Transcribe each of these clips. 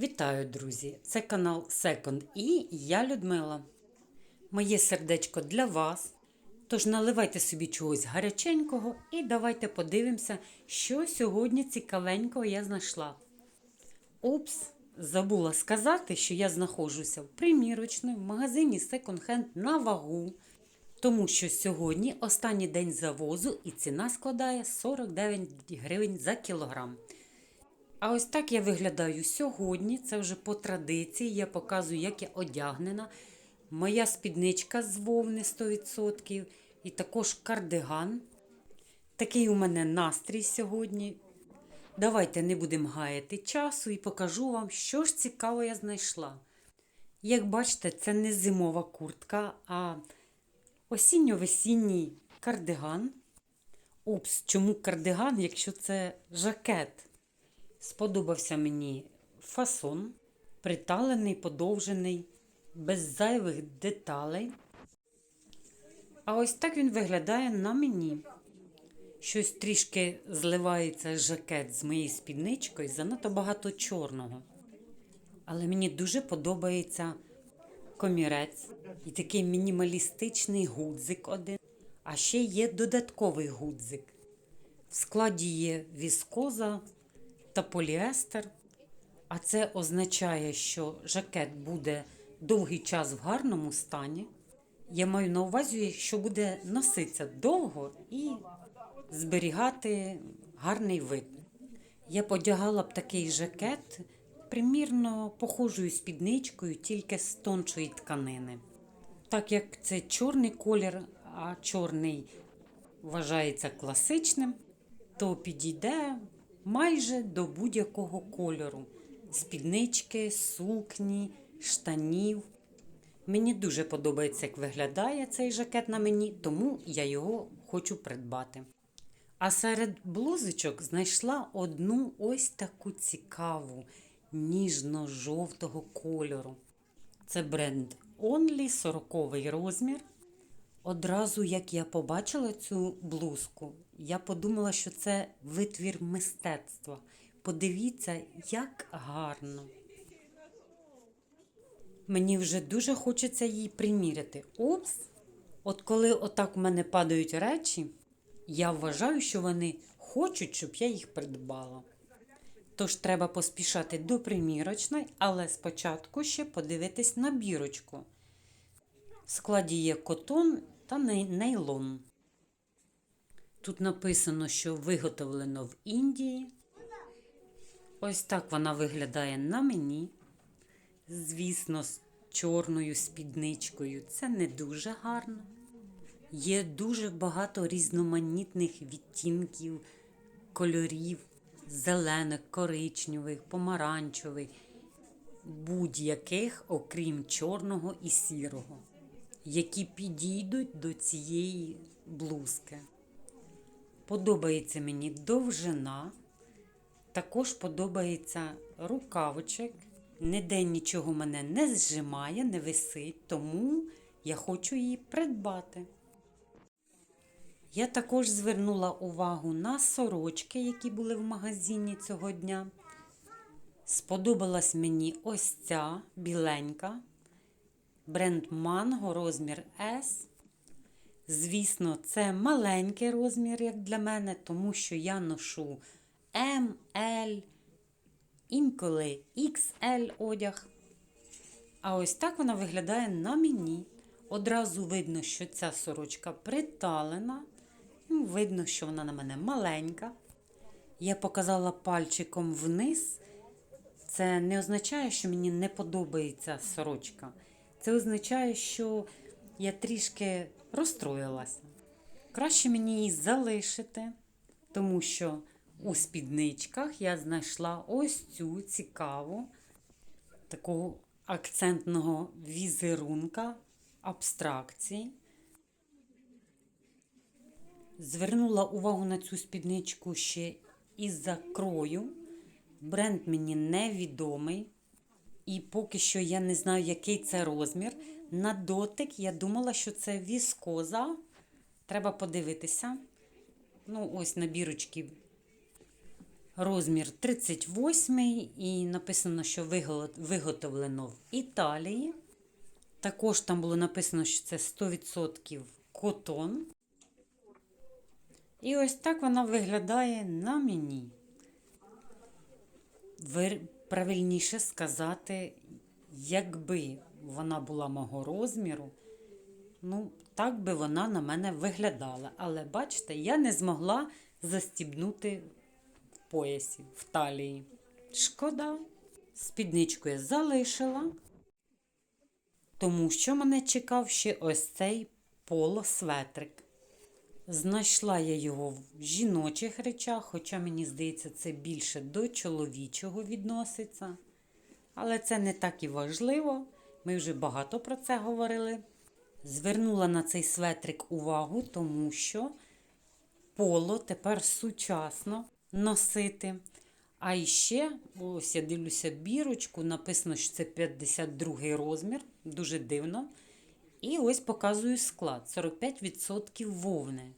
Вітаю, друзі! Це канал Second і я Людмила. Моє сердечко для вас. Тож наливайте собі чогось гаряченького і давайте подивимося, що сьогодні цікавенького я знайшла. Упс, забула сказати, що я знаходжуся в примірочній в магазині Second Hand на вагу. Тому що сьогодні останній день завозу і ціна складає 49 гривень за кілограм. А ось так я виглядаю сьогодні. Це вже по традиції. Я показую, як я одягнена. Моя спідничка з вовни 100%. І також кардиган. Такий у мене настрій сьогодні. Давайте не будемо гаяти часу і покажу вам, що ж цікаво я знайшла. Як бачите, це не зимова куртка, а осінньо-весінній кардиган. Упс, чому кардиган, якщо це жакет? Сподобався мені фасон, приталений, подовжений, без зайвих деталей. А ось так він виглядає на мені. Щось трішки зливається жакет з моєю спідничкою, занадто багато чорного. Але мені дуже подобається комірець і такий мінімалістичний гудзик один. А ще є додатковий гудзик. В складі є віскоза та поліестер. А це означає, що жакет буде довгий час в гарному стані. Я маю на увазі, що буде носитися довго і зберігати гарний вид. Я подягала б такий жакет примірно похожою спідничкою, тільки з тоншої тканини. Так як це чорний колір, а чорний вважається класичним, то підійде майже до будь-якого кольору: спіднички, сукні, штанів. Мені дуже подобається, як виглядає цей жакет на мені, тому я його хочу придбати. А серед блузочок знайшла одну ось таку цікаву ніжно-жовтого кольору. Це бренд Only 40 розмір. Одразу, як я побачила цю блузку, я подумала, що це витвір мистецтва. Подивіться, як гарно. Мені вже дуже хочеться її приміряти. Упс! От коли отак у мене падають речі, я вважаю, що вони хочуть, щоб я їх придбала. Тож треба поспішати до примірочної, але спочатку ще подивитись на бірочку. В складі є котон та нейлон. Тут написано, що виготовлено в Індії. Ось так вона виглядає на мені. Звісно, з чорною спідничкою. Це не дуже гарно. Є дуже багато різноманітних відтінків, кольорів, зелених, коричневих, помаранчевих, будь-яких, окрім чорного і сірого, які підійдуть до цієї блузки. Подобається мені довжина, також подобається рукавичок. Ніде нічого мене не зжимає, не висить, тому я хочу її придбати. Я також звернула увагу на сорочки, які були в магазині цього дня. Сподобалась мені ось ця біленька, бренд Mango, розмір S. Звісно, це маленький розмір, як для мене, тому що я ношу М, L, інколи XL одяг. А ось так вона виглядає на мені. Одразу видно, що ця сорочка приталена. Ну, Видно, що вона на мене маленька. Я показала пальчиком вниз. Це не означає, що мені не подобається сорочка. Це означає, що я трішки розстроїлася. Краще мені її залишити, тому що у спідничках я знайшла ось цю цікаву такого акцентного візерунка абстракції. Звернула увагу на цю спідничку ще із-за крою. Бренд мені невідомий. І поки що я не знаю, який це розмір. На дотик я думала, що це віскоза. Треба подивитися. Ну, ось на бірочці Розмір 38 і написано, що виготовлено в Італії. Також там було написано, що це 100% котон. І ось так вона виглядає на мені. Правильніше сказати, якби вона була мого розміру, ну, так би вона на мене виглядала. Але бачите, я не змогла застібнути в поясі, в талії. Шкода. Спідничку я залишила, тому що мене чекав ще ось цей полосветрик. Знайшла я його в жіночих речах, хоча мені здається, це більше до чоловічого відноситься. Але це не так і важливо. Ми вже багато про це говорили. Звернула на цей светрик увагу, тому що поло тепер сучасно носити. А іще, ось я дивлюся бірочку, написано, що це 52 розмір, дуже дивно. І ось показую склад: 45% вовни.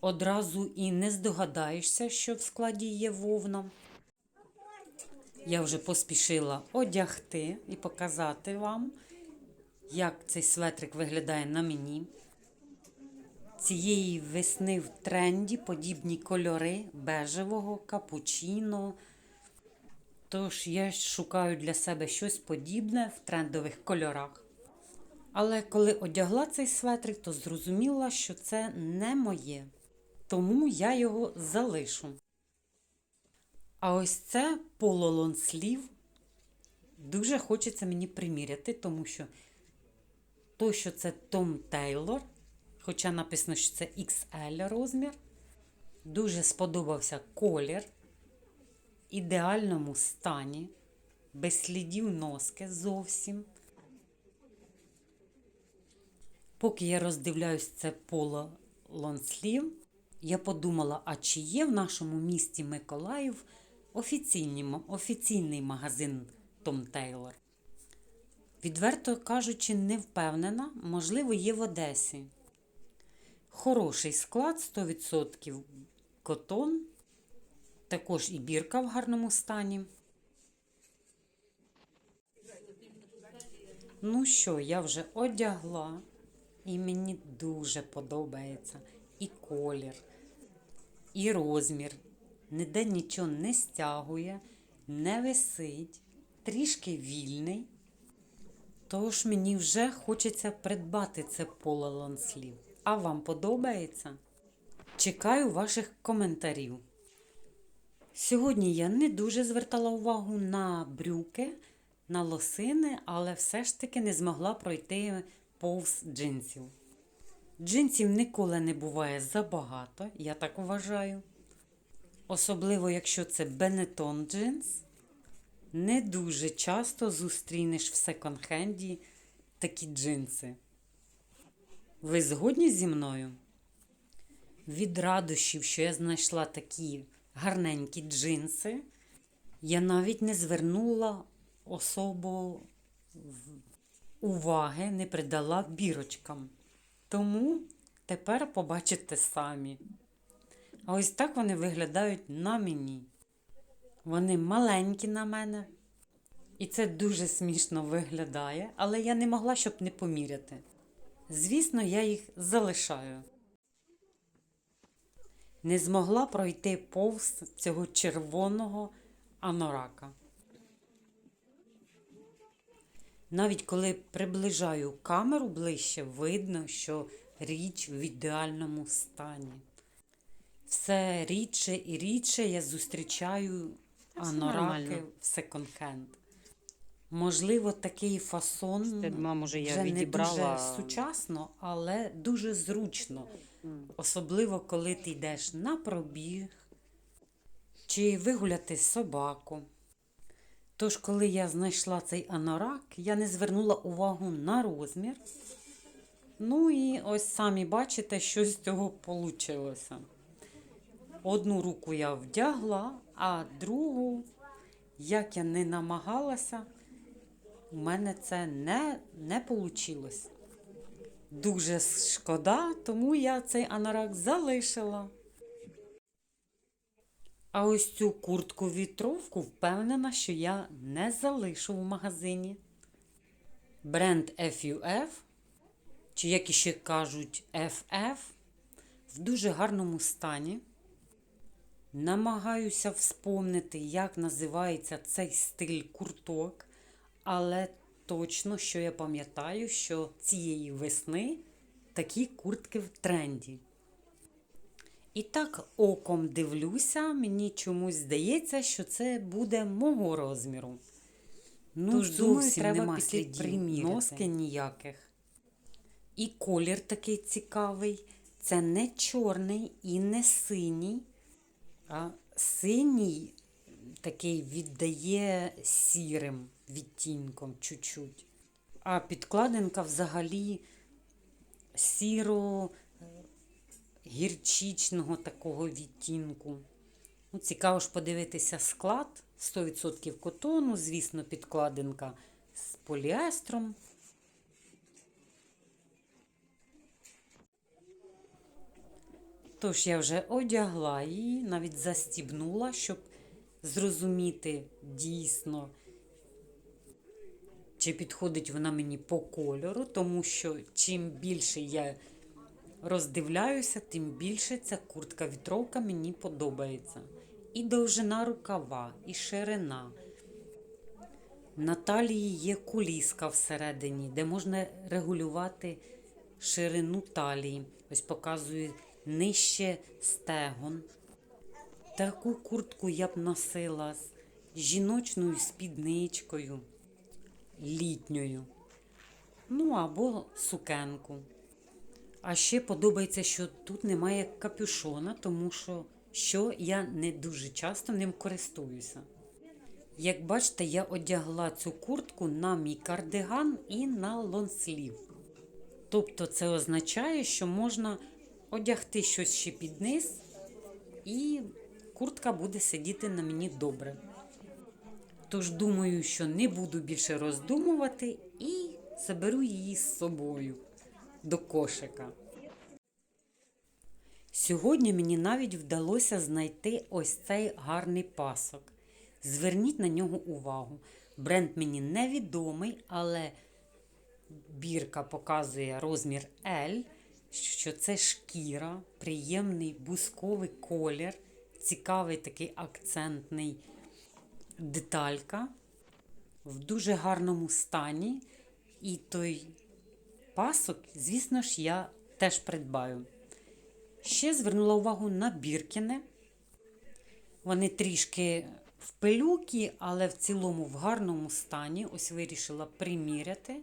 Одразу і не здогадаєшся, що в складі є вовна. Я вже поспішила одягти і показати вам, як цей светрик виглядає на мені. Цієї весни в тренді подібні кольори бежевого, капучино. Тож я шукаю для себе щось подібне в трендових кольорах. Але коли одягла цей светрик, то зрозуміла, що це не моє. Тому я його залишу. А ось це поло лонслів. Дуже хочеться мені приміряти, тому що то, що це Том Тейлор, хоча написано, що це XL розмір, дуже сподобався колір, ідеальному стані, без слідів носки зовсім. Поки я роздивляюсь це поло лонслів, я подумала, а чи є в нашому місті Миколаїв офіційний, офіційний магазин Том Тейлор? Відверто кажучи, не впевнена, можливо, є в Одесі. Хороший склад 100% котон, також і бірка в гарному стані. Ну що, я вже одягла, і мені дуже подобається і колір, і розмір. Ніде нічого не стягує, не висить, трішки вільний. Тож мені вже хочеться придбати це поло лонслів. А вам подобається? Чекаю ваших коментарів. Сьогодні я не дуже звертала увагу на брюки, на лосини, але все ж таки не змогла пройти повз джинсів. Джинсів ніколи не буває забагато, я так вважаю. Особливо, якщо це Benetton джинс. Не дуже часто зустрінеш в секонд-хенді такі джинси. Ви згодні зі мною? Від радощів, що я знайшла такі гарненькі джинси, я навіть не звернула особо уваги, не придала бірочкам. Тому тепер побачите самі. А ось так вони виглядають на мені. Вони маленькі на мене. І це дуже смішно виглядає, але я не могла, щоб не поміряти. Звісно, я їх залишаю. Не змогла пройти повз цього червоного анорака. Навіть коли приближаю камеру ближче, видно, що річ в ідеальному стані. Все рідше і рідше я зустрічаю анораки в секонд-хенд. Можливо, такий фасон Стедма, може, я вже не відібрала. дуже сучасно, але дуже зручно. Особливо, коли ти йдеш на пробіг чи вигуляти собаку. Тож, коли я знайшла цей анорак, я не звернула увагу на розмір. Ну і ось самі бачите, що з цього вийшло. Одну руку я вдягла, а другу, як я не намагалася, у мене це не, не вийшло. Дуже шкода, тому я цей анорак залишила. А ось цю куртку вітровку впевнена, що я не залишу в магазині. Бренд FUF, чи як іще кажуть FF, в дуже гарному стані. Намагаюся вспомнити, як називається цей стиль курток, але точно, що я пам'ятаю, що цієї весни такі куртки в тренді. І так оком дивлюся, мені чомусь здається, що це буде мого розміру. Ну, Тож зовсім треба нема слідів, носки ніяких. І колір такий цікавий. Це не чорний і не синій, синій такий віддає сірим відтінком чуть-чуть. А підкладинка взагалі сіро е, гірчичного такого відтінку. Ну, цікаво ж подивитися склад 100% котону, звісно, підкладинка з поліестром. Тож я вже одягла її, навіть застібнула, щоб зрозуміти дійсно, чи підходить вона мені по кольору, тому що чим більше я роздивляюся, тим більше ця куртка вітровка мені подобається. І довжина рукава, і ширина. На талії є куліска всередині, де можна регулювати ширину талії. Ось показую нижче стегон. Таку куртку я б носила з жіночною спідничкою, літньою. Ну або сукенку. А ще подобається, що тут немає капюшона, тому що, що я не дуже часто ним користуюся. Як бачите, я одягла цю куртку на мій кардиган і на лонслів. Тобто це означає, що можна одягти щось ще під низ, і куртка буде сидіти на мені добре. Тож думаю, що не буду більше роздумувати і заберу її з собою до кошика. Сьогодні мені навіть вдалося знайти ось цей гарний пасок. Зверніть на нього увагу. Бренд мені невідомий, але бірка показує розмір L, що це шкіра, приємний бусковий колір, цікавий такий акцентний деталька в дуже гарному стані. І той пасок, звісно ж, я теж придбаю. Ще звернула увагу на біркіни. Вони трішки в пилюки, але в цілому в гарному стані. Ось вирішила приміряти.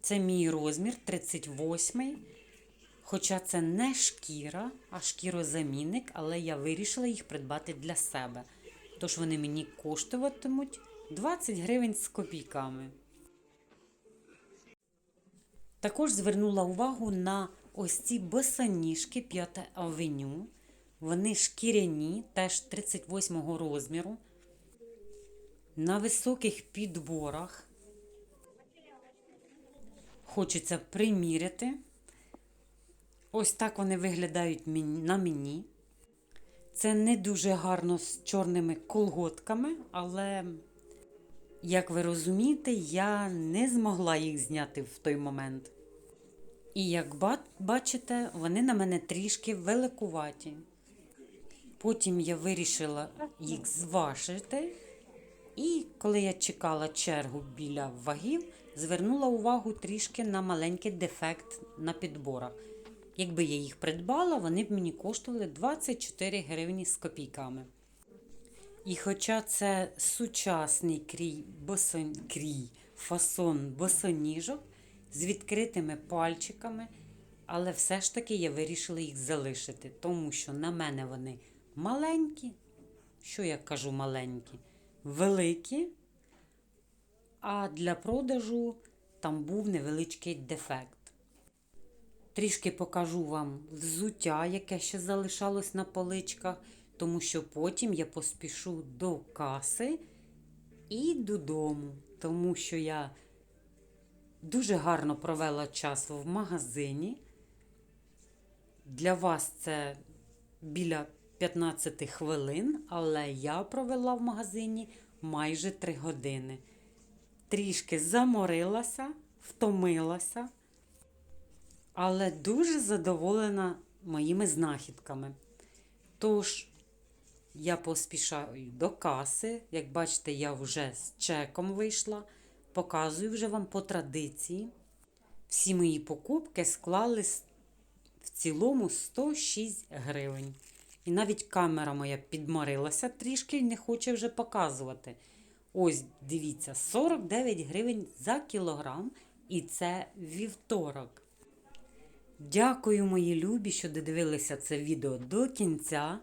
Це мій розмір 38 Хоча це не шкіра, а шкірозамінник, але я вирішила їх придбати для себе. Тож вони мені коштуватимуть 20 гривень з копійками. Також звернула увагу на ось ці босоніжки 5 авеню. Вони шкіряні, теж 38 розміру. На високих підборах. Хочеться приміряти. Ось так вони виглядають на мені. Це не дуже гарно з чорними колготками, але, як ви розумієте, я не змогла їх зняти в той момент. І як бачите, вони на мене трішки великуваті. Потім я вирішила їх зважити, і коли я чекала чергу біля вагів, звернула увагу трішки на маленький дефект на підборах. Якби я їх придбала, вони б мені коштували 24 гривні з копійками. І хоча це сучасний крій, босон, крій фасон босоніжок з відкритими пальчиками, але все ж таки я вирішила їх залишити, тому що на мене вони маленькі, що я кажу маленькі, великі, а для продажу там був невеличкий дефект. Трішки покажу вам взуття, яке ще залишалось на поличках, тому що потім я поспішу до каси і додому, тому що я дуже гарно провела час в магазині. Для вас це біля 15 хвилин, але я провела в магазині майже 3 години. Трішки заморилася, втомилася, але дуже задоволена моїми знахідками. Тож, я поспішаю до каси. Як бачите, я вже з чеком вийшла. Показую вже вам по традиції. Всі мої покупки склали в цілому 106 гривень. І навіть камера моя підморилася трішки і не хоче вже показувати. Ось, дивіться, 49 гривень за кілограм, і це вівторок. Дякую, мої любі, що додивилися це відео до кінця.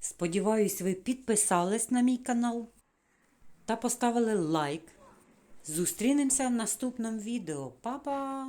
Сподіваюсь, ви підписались на мій канал та поставили лайк. Зустрінемося в наступному відео. Па-па!